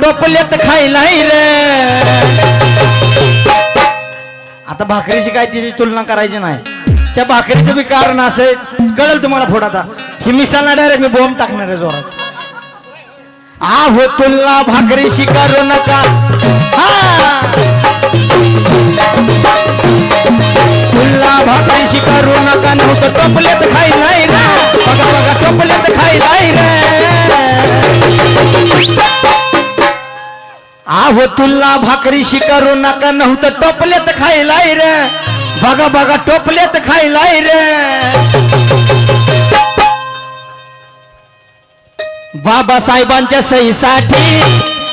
टोपल्यात खायला रे. आता भाकरीशी काय तिची तुलना करायची नाही. त्या भाकरीचं बी कारण असं कळेल तुम्हाला फोड आता. ही मिसालना डायरेक्ट मी बॉम्ब टाकणार आहे जोरात. आहो तुला तुलना भाकरीशी करू नका. आहो तुला भाकरी शिकारू नका नव्हतं टोपल्यात खायलाय रे. बघा बघा टोपल्यात खायलाय रे. बाबासाहेबांच्या सहीसाठी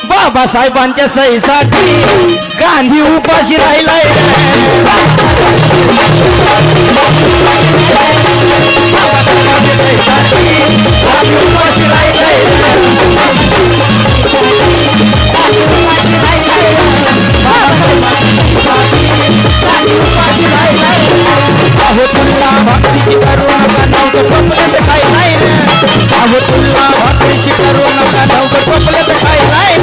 बाबासाहेबांच्या सहीसाठी गांधी उपाशी राहिलाय रे. तुला भक्तीची करू नका काय नाही रे अहो तुला भक्तीची करू नका काय नाही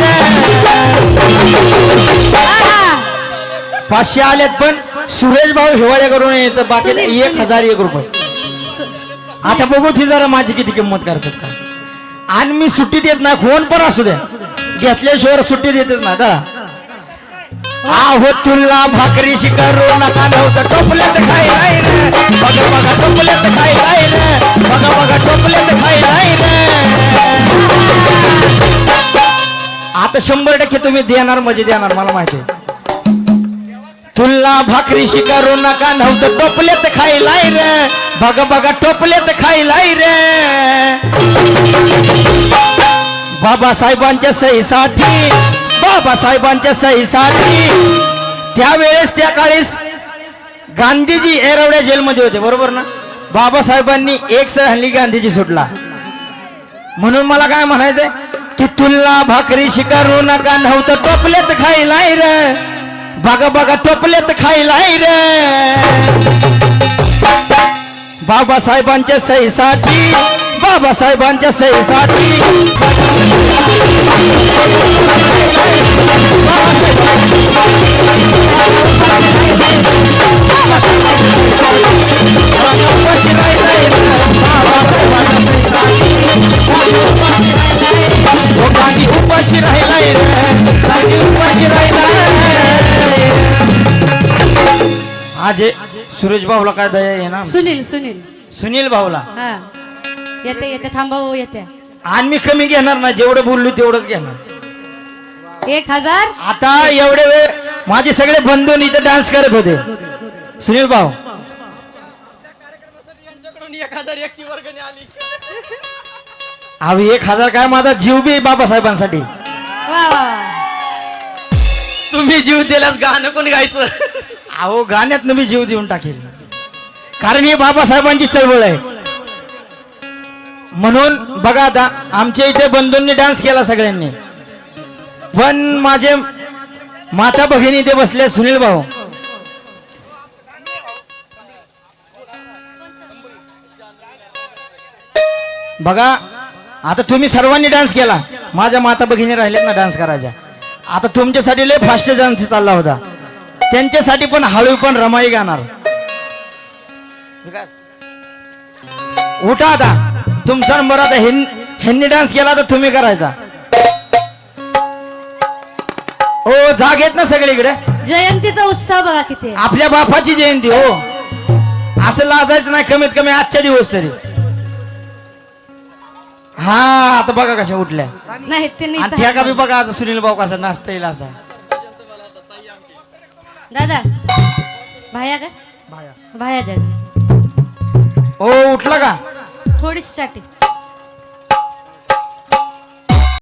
पाचशे आलेत पण सुरेश भाऊ हिवाळ्या करून यायचं बाकी सुनील, एक सुनील. हजार एक रुपये. आता बघू ती जरा माझी किती किंमत करतात का. आणि मी सुट्टी देत नाही फोन पण असू द्या. घेतल्याशिवाय सुट्टी देतच ना का आहो तुला भाकरी शिकारू नका नव्हतं. टोपल्यात खाई नाही रे? बघा बघा टोपल्यात खाई नाही रे? बघा बघा टोपल्यात खाई नाही रे? आता शंभर टक्के तुम्ही देणार म्हणजे देणार मला माहिती तुला भाकरी शिकारू नका नव्हतं. टोपल्यात नाही रे? बघा बघा टोपल्यात नाही रे? बाबासाहेबांच्या सहीसाठी बाबासाहेबांच्या सहीसाठी. त्यावेळेस त्या काळीस गांधीजी एरवड्या जेलमध्ये होते बरोबर ना? बाबासाहेबांनी एक सह हल्ली गांधीजी सुटला. म्हणून मला काय म्हणायचंय? की तुला भाकरी शिकारू नका नव्हतं टोपलेत खायलाय र. बघा बघा टोपलेत खायलाय र. बाबासाहेबांच्या सहीसाठी बाबासाहेबांच्या सहीसाठी. आज सुरेश भाऊला काय दया आहे ना? सुनील सुनील. सुनील भाऊला? हा. येते येते. थांबा हो येते. आणि मी कमी घेणार ना जेवढं बोललो तेवढंच घेणार. एक हजार? आता एवढे वेळ माझे सगळे बंधू इथे डान्स करत होते. सुनील भाऊ. अहो एक हजार काय माझा जीव बी बाबासाहेबांसाठी. तुम्ही जीव दिल्यास गाणं कोण गायचं? अहो गाण्यात मी जीव देऊन टाकेल. कारण ही बाबासाहेबांची चळवळ आहे. म्हणून बघा आता आमच्या इथे बंधूंनी डान्स केला सगळ्यांनी. पण माझे माता भगिनी ते बसले सुनील भाऊ. बघा आता तुम्ही सर्वांनी डान्स केला. माझ्या माता भगिनी राहिलेत ना डान्स करायच्या. आता तुमच्यासाठी लय फास्ट डान्स चालला होता. त्यांच्यासाठी पण हळू पण रमाई गाणार. उठा आता. तुमचा नंबर आता ह्यांनी डान्स केला तर तुम्ही करायचा. हो जाग येत ना सगळीकडे. जयंतीचा उत्साह बघा किती आहे. आपल्या बापाची जयंती हो. असं लाजायचं नाही कमीत कमी आजच्या दिवस तरी. हा आता बघा कशा उठल्या. नाही आणि त्या का बी बघा आता सुनील भाऊ कसा नाचता येईल असा. दादा भाया का? भाया द्या. हो उठला का? थोडीशी चाटी.